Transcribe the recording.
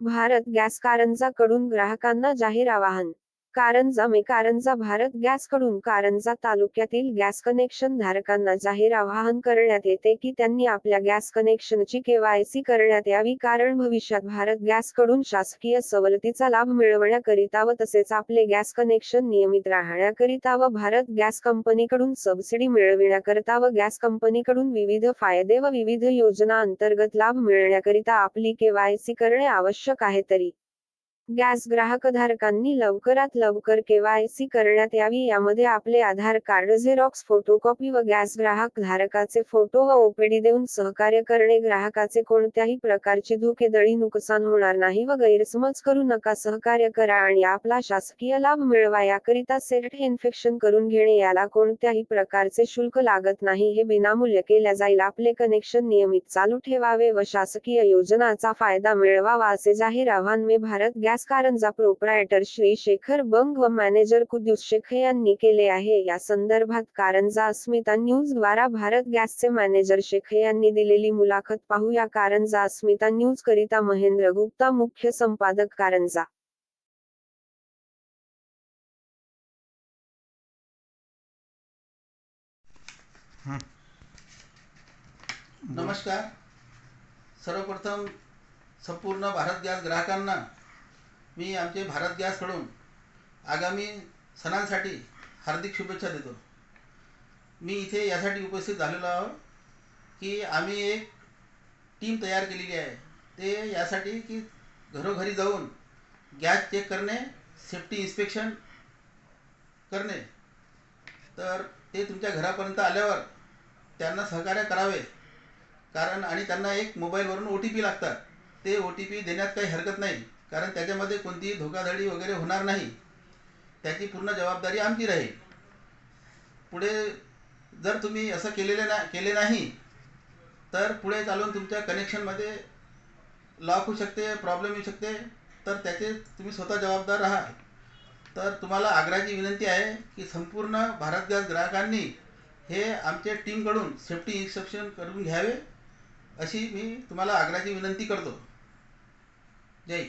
भारत गॅसकडून ग्राहकांना जाहीर आवाहन कारंजा मे कारंजा भारत गॅसकडून कारंजा तालुक्यातील गॅस कनेक्शन धारकांना जाहीर आवाहन करण्यात येते की त्यांनी आपल्या गॅस कनेक्शनची केवायसी करण्यात यावी कारण भविष्यात भारत गॅसकडून शासकीय सवलतीचा लाभ मिळवण्याकरिता व तसेच आपले गॅस कनेक्शन नियमित राहण्याकरिता व भारत गॅस कंपनीकडून सबसिडी मिळविण्याकरिता व गॅस कंपनीकडून विविध फायदे व विविध योजना अंतर्गत लाभ मिळण्याकरिता आपली केवायसी करणे आवश्यक आहे तरी गॅस ग्राहकधारकांनी लवकरात लवकर केवायसी करण्यात यावी यामध्ये आपले आधार कार्ड झेरॉक्स फोटोकॉपी व गॅस ग्राहक धारकाचे फोटो व ओपीडी देऊन सहकार्य करणे. ग्राहकाचे कोणत्याही प्रकारची धोकेदळी नुकसान होणार नाही व गैरसमज करू नका. सहकार्य करा आणि आपला शासकीय लाभ मिळवा. याकरिता सेट इन्फेक्शन करून घेणे. याला कोणत्याही प्रकारचे शुल्क लागत नाही. हे विनामूल्य केल्या जाईल. आपले कनेक्शन नियमित चालू ठेवावे व शासकीय योजनाचा फायदा मिळवावा असे जाहीर आव्हान. मे भारत गॅस कारंजा प्रोप्रायटर श्री शेखर बंग व मॅनेजर कुद्दूस शेख यांनी केले आहे. या संदर्भात कारंजा अस्मिता न्यूज द्वारा भारत गॅसचे मॅनेजर शेख यांनी दिलेली मुलाखत पाहूया कारंजा अस्मिता न्यूज करिता महेंद्र गुप्ता मुख्य संपादक कारंजा. नमस्कार. सर्वप्रथम संपूर्ण भारत गॅस ग्राहकांना मी आमचे भारत गॅसकडून आगामी सणांसाठी हार्दिक शुभेच्छा देतो. मी इथे यासाठी उपस्थित झालेलो आहो की आम्ही एक टीम तयार केलेली आहे. ते यासाठी की घरोघरी जाऊन गॅस चेक करणे सेफ्टी इन्स्पेक्शन करणे. तर ते तुमच्या घरापर्यंत आल्यावर त्यांना सहकार्य करावे. कारण आणि त्यांना एक मोबाईलवरून ओ टी पी लागतात. ते ओ टी पी देण्यात काही हरकत नाही. कारण त्याच्यामध्ये कोणतीही धोकाधडी वगैरे होणार नाही. त्याची पूर्ण जबाबदारी आमची राहील. पुढे जर तुम्ही असं केलेले ना केले नाही तर पुढे चालून तुमच्या कनेक्शनमध्ये लॉक होऊ शकते प्रॉब्लेम येऊ शकते. तर त्याचे तुम्ही स्वतः जबाबदार राहा. तर तुम्हाला आग्रहाची विनंती आहे की संपूर्ण भारत गॅस ग्राहकांनी हे आमच्या टीमकडून सेफ्टी इन्स्ट्रक्शन करून घ्यावे अशी मी तुम्हाला आग्रहाची विनंती करतो. जय